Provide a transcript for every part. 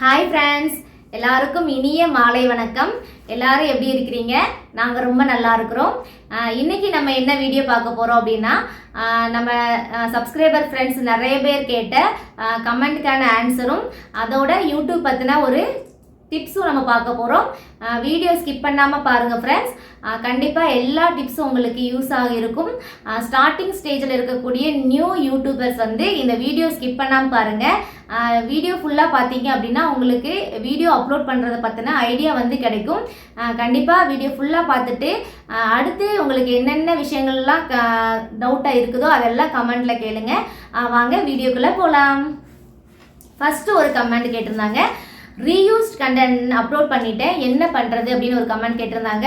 Hi friends எல்லாருக்கும் இனிய மாலை வணக்கம். எல்லாரும் எப்படி இருக்கிறீங்க? நாங்கள் ரொம்ப நல்லா இருக்கிறோம். இன்னைக்கு நம்ம என்ன வீடியோ பார்க்க போகிறோம் அப்படின்னா நம்ம சப்ஸ்கிரைபர் ஃப்ரெண்ட்ஸ் நிறைய பேர் கேட்ட கமெண்ட்டுக்கான ஆன்சரும் அதோட யூடியூப் பற்றின ஒரு டிப்ஸும் நம்ம பார்க்க போகிறோம் வீடியோ ஸ்கிப் பண்ணாமல் பாருங்கள் ஃப்ரெண்ட்ஸ் கண்டிப்பாக எல்லா டிப்ஸும் உங்களுக்கு யூஸ் ஆக இருக்கும். ஸ்டார்டிங் ஸ்டேஜில் இருக்கக்கூடிய நியூ யூடியூபர்ஸ் வந்து இந்த வீடியோ ஸ்கிப் பண்ணாமல் பாருங்கள் வீடியோ ஃபுல்லாக பார்த்தீங்க அப்படின்னா உங்களுக்கு வீடியோ அப்லோட் பண்ணுறதை பற்றின ஐடியா வந்து கிடைக்கும். கண்டிப்பாக வீடியோ ஃபுல்லாக பார்த்துட்டு அடுத்து உங்களுக்கு என்னென்ன விஷயங்கள்லாம் டவுட்டாக இருக்குதோ அதெல்லாம் கமெண்ட்டில் கேளுங்க. வாங்க வீடியோக்குள்ளே போகலாம் ஃபஸ்ட்டு ஒரு கமெண்ட் கேட்டிருந்தாங்க. ரீயூஸ்ட் கண்டென்ட் அப்லோட் பண்ணிட்டேன். என்ன பண்ணுறது அப்படின்னு ஒரு கமெண்ட் கேட்டிருந்தாங்க.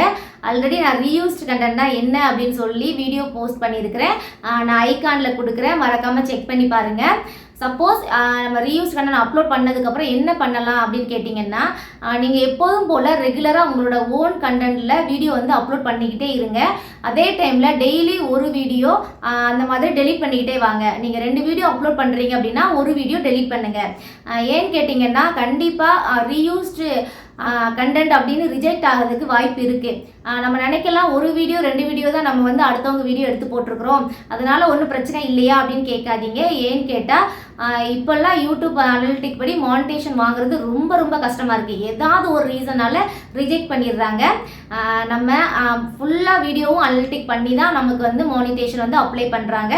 ஆல்ரெடி நான் ரீயூஸ்ட் கண்டென்ட்னா என்ன அப்படின்னு சொல்லி வீடியோ போஸ்ட் பண்ணியிருக்கிறேன். நான் ஐகானில் கொடுக்குறேன். மறக்காமல் செக் பண்ணி பாருங்கள் சப்போஸ் நம்ம ரீயூஸ் கண்டன் அப்லோட் பண்ணதுக்கப்புறம் என்ன பண்ணலாம் அப்படின்னு கேட்டிங்கன்னா நீங்கள் எப்போதும் போல் ரெகுலராக உங்களோட ஓன் கண்டென்ட்டில் வீடியோ வந்து அப்லோட் பண்ணிக்கிட்டே இருங்க. அதே டைமில் டெய்லி ஒரு வீடியோ அந்த மாதிரி டெலீட் பண்ணிக்கிட்டே வாங்க. நீங்கள் ரெண்டு வீடியோ அப்லோட் பண்ணுறீங்க அப்படின்னா ஒரு வீடியோ டெலிட் பண்ணுங்கள் ஏன்னு கேட்டிங்கன்னா கண்டிப்பாக ரீயூஸ்டு கண்டென்ட் அப்படின்னு ரிஜெக்ட் ஆகிறதுக்கு வாய்ப்பு இருக்குது நம்ம நினைக்கலாம் ஒரு வீடியோ ரெண்டு வீடியோ தான் நம்ம வந்து அடுத்தவங்க வீடியோ எடுத்து போட்டிருக்கிறோம். அதனால ஒன்றும் பிரச்சனை இல்லையா அப்படின்னு கேட்காதீங்க. ஏன்னு கேட்டால் இப்போல்லாம் யூடியூப் அனலிட்டிக் படி மானிட்டேஷன் வாங்குறது ரொம்ப ரொம்ப கஷ்டமாக இருக்குது ஏதாவது ஒரு ரீசனால் ரிஜெக்ட் பண்ணிடுறாங்க. நம்ம ஃபுல்லாக வீடியோவும் அனலிட்டிக் பண்ணி தான் நமக்கு வந்து மானிட்டேஷன் வந்து அப்ளை பண்ணுறாங்க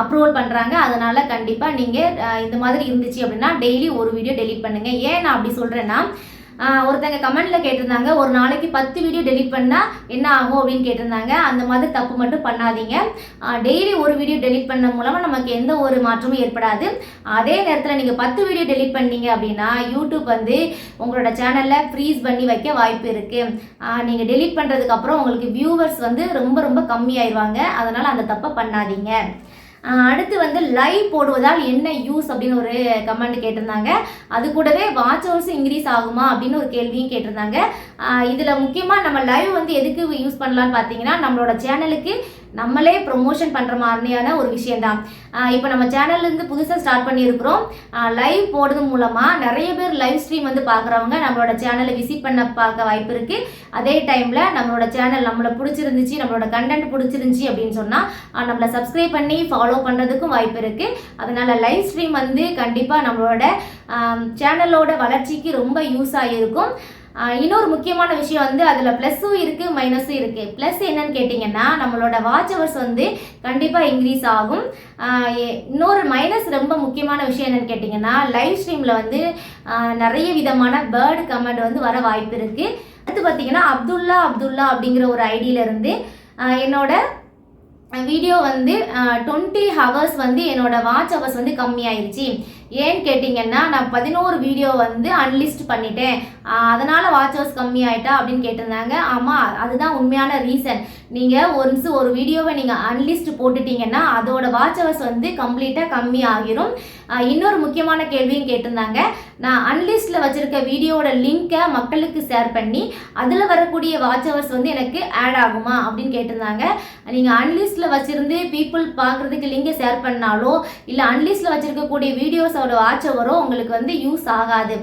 அப்ரூவல் பண்ணுறாங்க அதனால் கண்டிப்பாக நீங்கள் இந்த மாதிரி இருந்துச்சு அப்படின்னா டெய்லி ஒரு வீடியோ டெலிட் பண்ணுங்கள் ஏன் நான் அப்படி சொல்கிறேன்னா ஒருத்தங்க கமெண்ட்ல கேட்டிருந்தாங்க ஒரு நாளைக்கு பத்து வீடியோ டெலிட் பண்ணால் என்ன ஆகும் அப்படின்னு கேட்டிருந்தாங்க. அந்த மாதிரி தப்பு மட்டும் பண்ணாதீங்க. டெய்லி ஒரு வீடியோ டெலிட் பண்ண மூலமாக நமக்கு எந்த ஒரு மாற்றமும் ஏற்படாது. அதே நேரத்தில் நீங்கள் பத்து வீடியோ டெலிட் பண்ணீங்க அப்படின்னா யூடியூப் வந்து உங்களோட சேனலில் ஃப்ரீஸ் பண்ணி வைக்க வாய்ப்பு இருக்குது நீங்கள் டெலீட் பண்ணுறதுக்கப்புறம் உங்களுக்கு வியூவர்ஸ் வந்து ரொம்ப ரொம்ப கம்மியாயிருவாங்க. அதனால் அந்த தப்பை பண்ணாதீங்க. அடுத்து வந்து லைவ் போடுவதால் என்ன யூஸ் அப்படின்னு ஒரு கமெண்ட் கேட்டிருந்தாங்க. அது கூடவே வாட்ச் ஹவர்ஸ் இன்க்ரீஸ் ஆகுமா அப்படின்னு ஒரு கேள்வியும் கேட்டிருந்தாங்க. இதில் முக்கியமாக நம்ம லைவ் வந்து எதுக்கு யூஸ் பண்ணலான்னு பார்த்தீங்கன்னா நம்மளோட சேனலுக்கு நம்மளே ப்ரொமோஷன் பண்ணுற மாதிரியான ஒரு விஷயந்தான் இப்போ நம்ம சேனல்லேருந்து புதுசாக ஸ்டார்ட் பண்ணியிருக்கிறோம். லைவ் போடுறது மூலமாக நிறைய பேர் லைவ் ஸ்ட்ரீம் வந்து பார்க்குறவங்க நம்மளோட சேனலை விசிட் பண்ண பார்க்க வாய்ப்பு இருக்குது அதே டைமில் நம்மளோட சேனல் நம்மளை பிடிச்சிருந்துச்சு நம்மளோட கண்டென்ட் பிடிச்சிருந்துச்சி அப்படின்னு சொன்னால் நம்மளை சப்ஸ்கிரைப் பண்ணி ஃபாலோ பண்ணுறதுக்கும் வாய்ப்பு இருக்குது அதனால் லைவ் ஸ்ட்ரீம் வந்து கண்டிப்பாக நம்மளோட சேனலோட வளர்ச்சிக்கு ரொம்ப யூஸ் ஆகியிருக்கும் இன்னொரு முக்கியமான விஷயம் வந்து அதில் ப்ளஸ்ஸும் இருக்குது மைனஸும் இருக்குது ப்ளஸ் என்னன்னு கேட்டிங்கன்னா நம்மளோட வாட்ச் ஹவர்ஸ் வந்து கண்டிப்பாக இன்க்ரீஸ் ஆகும். இன்னொரு மைனஸ் ரொம்ப முக்கியமான விஷயம் என்னன்னு கேட்டிங்கன்னா லைவ் ஸ்ட்ரீமில் வந்து நிறைய விதமான பேர்டு கமெண்ட் வந்து வர வாய்ப்பு இருக்குது அடுத்து பார்த்தீங்கன்னா அப்துல்லா அப்துல்லா அப்படிங்கிற ஒரு ஐடியிலேருந்து என்னோட வீடியோ வந்து டுவெண்ட்டி ஹவர்ஸ் வந்து என்னோட வாட்ச் ஹவர்ஸ் வந்து கம்மியாயிருச்சு. ஏன்னு கேட்டிங்கன்னா நான் பதினோரு வீடியோ வந்து அன்லிஸ்ட் பண்ணிட்டேன். அதனால் வாட்சர்ஸ் கம்மி ஆகிட்டா அப்படின்னு கேட்டிருந்தாங்க. ஆமாம் அதுதான் உண்மையான ரீசன் நீங்கள் ஒன்ஸ் ஒரு வீடியோவை நீங்கள் அன்லிஸ்ட் போட்டுட்டீங்கன்னா அதோட வாட்ச் ஹவர்ஸ் வந்து கம்ப்ளீட்டாக கம்மி ஆகிரும். இன்னொரு முக்கியமான கேள்வியும் கேட்டிருந்தாங்க. நான் அன்லிஸ்டில் வச்சுருக்க வீடியோவோட லிங்கை மக்களுக்கு ஷேர் பண்ணி அதில் வரக்கூடிய வாட்ச் ஹவர்ஸ் வந்து எனக்கு ஆட் ஆகுமா அப்படின்னு கேட்டிருந்தாங்க. நீங்கள் அன்லிஸ்டில் வச்சுருந்து பீப்புள் பார்க்குறதுக்கு லிங்கை ஷேர் பண்ணாலோ இல்லை அன்லிஸ்டில் வச்சுருக்கக்கூடிய வீடியோஸோட வாட்ச் ஹவரோ உங்களுக்கு வந்து யூஸ் ஆகாது.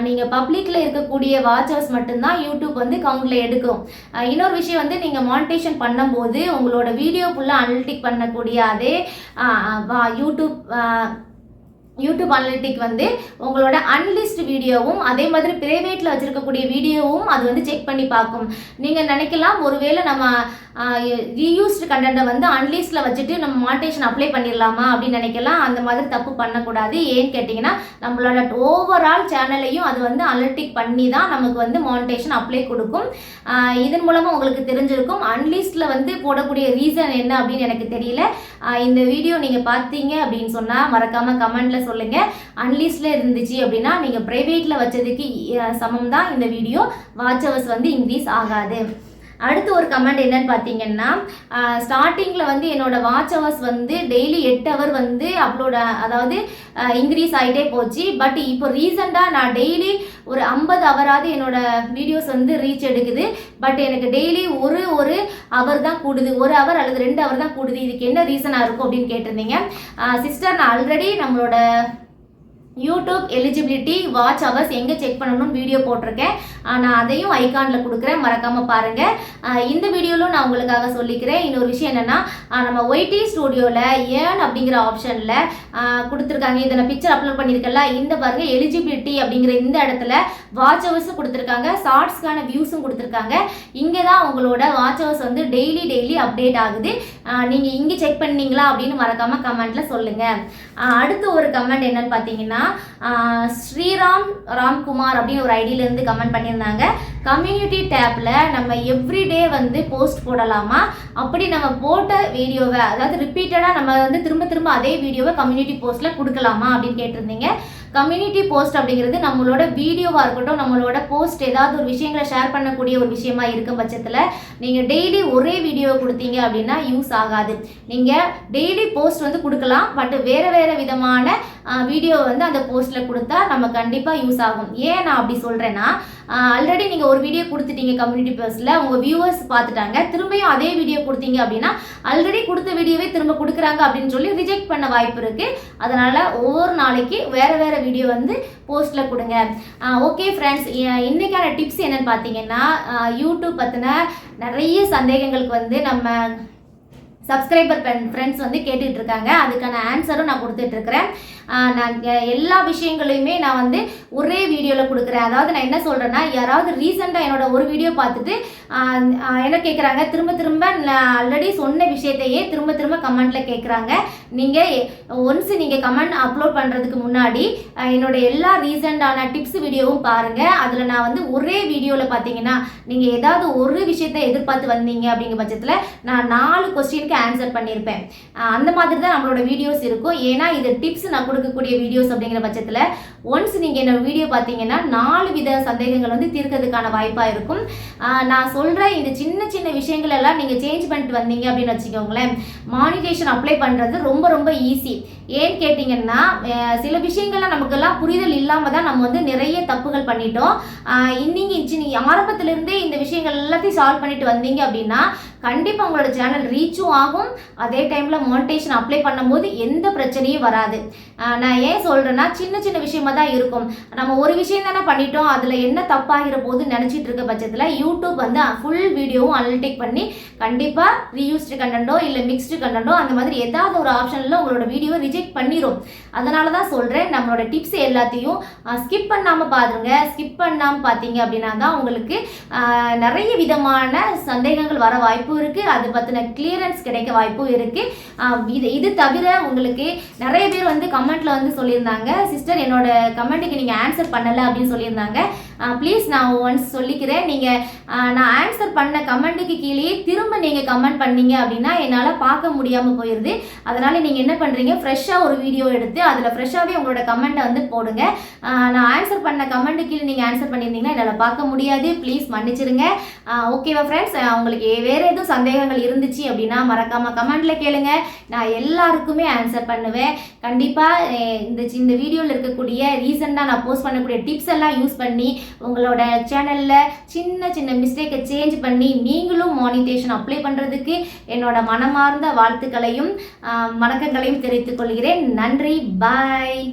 நீங்கள் பப்ளிக்கில் இருக்கக்கூடிய வாட்சர்ஸ் மட்டும்தான் யூடியூப் வந்து கவுண்டில் எடுக்கும். இன்னொரு விஷயம் வந்து நீங்கள் மானிட்டேஷன் பண்ணும்போது உங்களோட வீடியோ ஃபுல்லாக அனலிட்டிக் பண்ணக்கூடிய அதே வா- யூடியூப் யூடியூப் அனலிட்டிக் வந்து உங்களோட அன்லிஸ்ட் வீடியோவும் அதே மாதிரி ப்ரைவேட்டில் வச்சுருக்கக்கூடிய வீடியோவும் அது வந்து செக் பண்ணி பார்க்கும். நீங்கள் நினைக்கலாம் ஒருவேளை நம்ம ரீயூஸ்டு கண்டென்ட்டை வந்து அன்லிஸ்ட்டில் வச்சுட்டு நம்ம மானிட்டேஷன் அப்ளை பண்ணிடலாமா அப்படின்னு நினைக்கலாம். அந்த மாதிரி தப்பு பண்ணக்கூடாது. ஏன்னு கேட்டிங்கன்னா நம்மளோட ஓவரால் சேனலையும் அது வந்து அனலிட்டிக் பண்ணி தான் நமக்கு வந்து மானிட்டேஷன் அப்ளை கொடுக்கும். இதன் மூலமாக உங்களுக்கு தெரிஞ்சிருக்கும். அன்லிஸ்ட்டில் வந்து போடக்கூடிய ரீசன் என்ன அப்படின்னு எனக்கு தெரியல. இந்த வீடியோ நீங்கள் பார்த்தீங்க அப்படின்னு சொன்னால் மறக்காமல் கமெண்ட்டில் சொல்லுங்கள் அன்லிஸ்ட்டில் இருந்துச்சு அப்படின்னா நீங்கள் ப்ரைவேட்டில் வச்சதுக்கு சமம் தான் இந்த வீடியோ வாட்ச் ஹவர்ஸ் வந்து இன்க்ரீஸ் ஆகாது. அடுத்து ஒரு கமெண்ட் என்னன்னு பார்த்தீங்கன்னா ஸ்டார்டிங்கில் வந்து என்னோட வாட்ச் ஹவர்ஸ் வந்து டெய்லி எட்டு ஹவர் வந்து அப்லோட் அதாவது இன்க்ரீஸ் ஆகிட்டே போச்சு. பட் இப்போ ரீசெண்டாக நான் டெய்லி ஒரு ஐம்பது ஹவராவது என்னோட வீடியோஸ் வந்து ரீச் எடுக்குது. பட் எனக்கு டெய்லி ஒரு ஒரு ஹவர் தான் கூடுது. ஒரு ஹவர் அல்லது ரெண்டு ஹவர் தான் கூடுது. இதுக்கு என்ன ரீசனாக இருக்கும் அப்படின்னு கேட்டிருந்தீங்க. சிஸ்டர் நான் ஆல்ரெடி நம்மளோட யூடியூப் எலிஜிபிலிட்டி வாட்ச் ஹவர்ஸ் எங்கே செக் பண்ணணும்னு வீடியோ போட்டிருக்கேன். நான் அதையும் ஐகானில் கொடுக்குறேன். மறக்காமல் பாருங்கள் இந்த வீடியோவில் நான் உங்களுக்காக சொல்லிக்கிறேன். இன்னொரு விஷயம் என்னென்னா நம்ம ஒய்டி ஸ்டூடியோவில் ஏன் அப்படிங்கிற ஆப்ஷனில் கொடுத்துருக்காங்க. இதை நான் பிக்சர் அப்லோட் பண்ணியிருக்கல இந்த பாருங்கள் எலிஜிபிலிட்டி அப்படிங்கிற இந்த இடத்துல வாட்ச் ஹவர்ஸும் கொடுத்துருக்காங்க. ஷார்ட்ஸ்க்கான வியூஸும் கொடுத்துருக்காங்க. இங்கே தான் உங்களோட வாட்ச் ஹவர்ஸ் வந்து டெய்லி டெய்லி அப்டேட் ஆகுது. நீங்கள் இங்கே செக் பண்ணீங்களா அப்படின்னு மறக்காமல் கமெண்ட்டில் சொல்லுங்கள் அடுத்து ஒரு கமெண்ட் என்னன்னு பார்த்தீங்கன்னா ஸ்ரீராம் ராம்குமார் அப்படின்னு ஒரு ஐடியிலேருந்து கமெண்ட் பண்ணியிருந்தாங்க. கம்யூனிட்டி டேப்பில் நம்ம எவ்ரிடே வந்து போஸ்ட் போடலாமா? அப்படி நம்ம போட்ட வீடியோவை அதாவது ரிப்பீட்டடாக நம்ம வந்து திரும்ப திரும்ப அதே வீடியோவை கம்யூனிட்டி போஸ்ட்டில் கொடுக்கலாமா அப்படின்னு கேட்டிருந்தீங்க. கம்யூனிட்டி போஸ்ட் அப்படிங்கிறது நம்மளோட வீடியோவாக இருக்கட்டும் நம்மளோட போஸ்ட் ஏதாவது ஒரு விஷயங்களை ஷேர் பண்ணக்கூடிய ஒரு விஷயமா இருக்கும் பட்சத்தில் நீங்கள் டெய்லி ஒரே வீடியோ கொடுத்தீங்க அப்படின்னா யூஸ் ஆகாது. நீங்கள் டெய்லி போஸ்ட் வந்து கொடுக்கலாம் பட் வேறு வேறு விதமான வீடியோ வந்து அந்த போஸ்ட்டில் கொடுத்தா நம்ம கண்டிப்பாக யூஸ் ஆகும். ஏன் நான் அப்படி சொல்கிறேன்னா ஆல்ரெடி நீங்கள் ஒரு வீடியோ கொடுத்துட்டீங்க கம்யூனிட்டி போஸ்ட்டில் உங்கள் வியூவர்ஸ் பார்த்துட்டாங்க திரும்பியும் அதே வீடியோ கொடுத்தீங்க அப்படின்னா ஆல்ரெடி கொடுத்த வீடியோவே திரும்ப கொடுக்குறாங்க அப்படின்னு சொல்லி ரிஜெக்ட் பண்ண வாய்ப்பு இருக்குது அதனால் ஒவ்வொரு நாளைக்கு வேறு வேறு வீடியோ வந்து போஸ்ட்டில் கொடுங்க. ஓகே ஃப்ரெண்ட்ஸ் இன்றைக்கான டிப்ஸ் என்னன்னு பார்த்தீங்கன்னா யூடியூப் பற்றின நிறைய சந்தேகங்களுக்கு வந்து நம்ம சப்ஸ்கிரைபர் ஃப்ரெண்ட்ஸ் வந்து கேட்டுட்டு இருக்காங்க. அதுக்கான ஆன்சரும் நான் கொடுத்துட்டு இருக்கிறேன். நான் எல்லா விஷயங்களையுமே நான் வந்து ஒரே வீடியோவில் கொடுக்குறேன். அதாவது நான் என்ன சொல்கிறேன்னா யாராவது ரீசெண்டாக என்னோட ஒரு வீடியோ பார்த்துட்டு என்ன கேட்குறாங்க திரும்ப திரும்ப நான் ஆல்ரெடி சொன்ன விஷயத்தையே திரும்ப திரும்ப கமெண்ட்டில் கேட்குறாங்க நீங்கள் ஒன்ஸ் நீங்கள் கமெண்ட் அப்லோட் பண்ணுறதுக்கு முன்னாடி என்னோட எல்லா ரீசெண்டான டிப்ஸ் வீடியோவும் பாருங்கள் அதில் நான் வந்து ஒரே வீடியோவில் பார்த்தீங்கன்னா நீங்கள் ஏதாவது ஒரு விஷயத்தை எதிர்பார்த்து வந்தீங்க அப்படிங்கிற பட்சத்தில் நான் நாலு கொஸ்டினுக்கு ஆன்சர் பண்ணியிருப்பேன் அந்த மாதிரி தான் நம்மளோட வீடியோஸ் இருக்கும். ஏன்னா இது டிப்ஸ் நான் கொடுக்கக்கூடிய வீடியோஸ் அப்படிங்கிற பட்சத்தில் ஒன்ஸ் நீங்கள் என்னோட வீடியோ பார்த்தீங்கன்னா நாலு வித சந்தேகங்கள் வந்து தீர்க்கிறதுக்கான வாய்ப்பாக இருக்கும். நான் சொல்கிற இந்த சின்ன சின்ன விஷயங்கள் எல்லாம் நீங்கள் சேஞ்ச் பண்ணிட்டு வந்தீங்க அப்படின்னு வச்சுக்கோங்களேன் மானிட்டேஷன் அப்ளை பண்ணுறது ரொம்ப ரொம்ப ஈஸி ஏன்னு கேட்டிங்கன்னா சில விஷயங்கள்லாம் நமக்கெல்லாம் புரிதல் இல்லாமல் தான் நம்ம வந்து நிறைய தப்புகள் பண்ணிட்டோம். நீங்கள் சின்ன ஆரம்பத்திலிருந்தே இந்த விஷயங்கள் எல்லாத்தையும் சால்வ் பண்ணிட்டு வந்தீங்க அப்படின்னா கண்டிப்பாக உங்களோட சேனல் ரீச்சும் ஆகும். அதே டைமில் மானிட்டேஷன் அப்ளை பண்ணும்போது எந்த பிரச்சனையும் வராது. நான் ஏன் சொல்கிறேன்னா சின்ன சின்ன விஷயமா தான் இருக்கும். நம்ம ஒரு விஷயம் தானே பண்ணிட்டோம். அதில் என்ன தப்பாகிற போது நினச்சிட்டு இருக்க பட்சத்தில் யூடியூப் வந்து ஃபுல் வீடியோவும் அனலிட்டிக் பண்ணி கண்டிப்பாக ரீயூஸ்டு கண்டென்ட்டோ இல்லை மிக்ஸ்டு கண்டென்ட்டோ அந்த மாதிரி ஏதாவது ஒரு ஆப்ஷனில் உங்களோட வீடியோ ரிஜெக்ட் பண்ணிடும் அதனால தான் சொல்கிறேன் நம்மளோட டிப்ஸ் எல்லாத்தையும் ஸ்கிப் பண்ணாமல் பாருங்க. ஸ்கிப் பண்ணாமல் பார்த்தீங்க அப்படின்னா தான் உங்களுக்கு நிறைய விதமான சந்தேகங்கள் வர வாய்ப்பும் இருக்குது அது பற்றின கிளியரன்ஸ் கிடைக்க வாய்ப்பும் இருக்குது இது இது தவிர உங்களுக்கு நிறைய பேர் வந்து கமெண்ட்டில் வந்து சொல்லியிருந்தாங்க. சிஸ்டர் என்னோட கமெண்ட்டுக்கு நீங்கள் ஆன்சர் பண்ணலை அப்படின்னு சொல்லியிருந்தாங்க. ப்ளீஸ் நான் ஒன்ஸ் சொல்லிக்கிறேன். நீங்கள் நான் ஆன்சர் பண்ண கமெண்ட்டுக்கு கீழேயே திரும்ப நீங்கள் கமெண்ட் பண்ணீங்க அப்படின்னா என்னால் பார்க்க முடியாமல் போயிடுது அதனால் நீங்கள் என்ன பண்ணுறீங்க ஃப்ரெஷ்ஷாக ஒரு வீடியோ எடுத்து அதில் ஃப்ரெஷ்ஷாகவே உங்களோட கமெண்ட்டை வந்து போடுங்க. நான் ஆன்சர் பண்ண கமெண்ட்டு கீழே நீங்கள் ஆன்சர் பண்ணியிருந்தீங்கன்னா என்னால் பார்க்க முடியாது. ப்ளீஸ் மன்னிச்சிருங்க. ஓகேவா ஃப்ரெண்ட்ஸ் உங்களுக்கு வேறு எதுவும் சந்தேகங்கள் இருந்துச்சு அப்படின்னா மறக்காமல் கமெண்ட்டில் கேளுங்க. நான் எல்லாருக்குமே ஆன்சர் பண்ணுவேன். கண்டிப்பாக இந்த சி- இந்த வீடியோவில் இருக்கக்கூடிய ரீசெண்டாக நான் போஸ்ட் பண்ணக்கூடிய டிப்ஸ் எல்லாம் யூஸ் பண்ணி உங்களோட சேனலில் சின்ன சின்ன மிஸ்டேக்கை சேஞ்ச் பண்ணி நீங்களும் மானிட்டேஷன் அப்ளை பண்ணுறதுக்கு என்னோட மனமார்ந்த வாழ்த்துக்களையும் வணக்கங்களையும் தெரிவித்துக் கொள்கிறேன். நன்றி. பாய்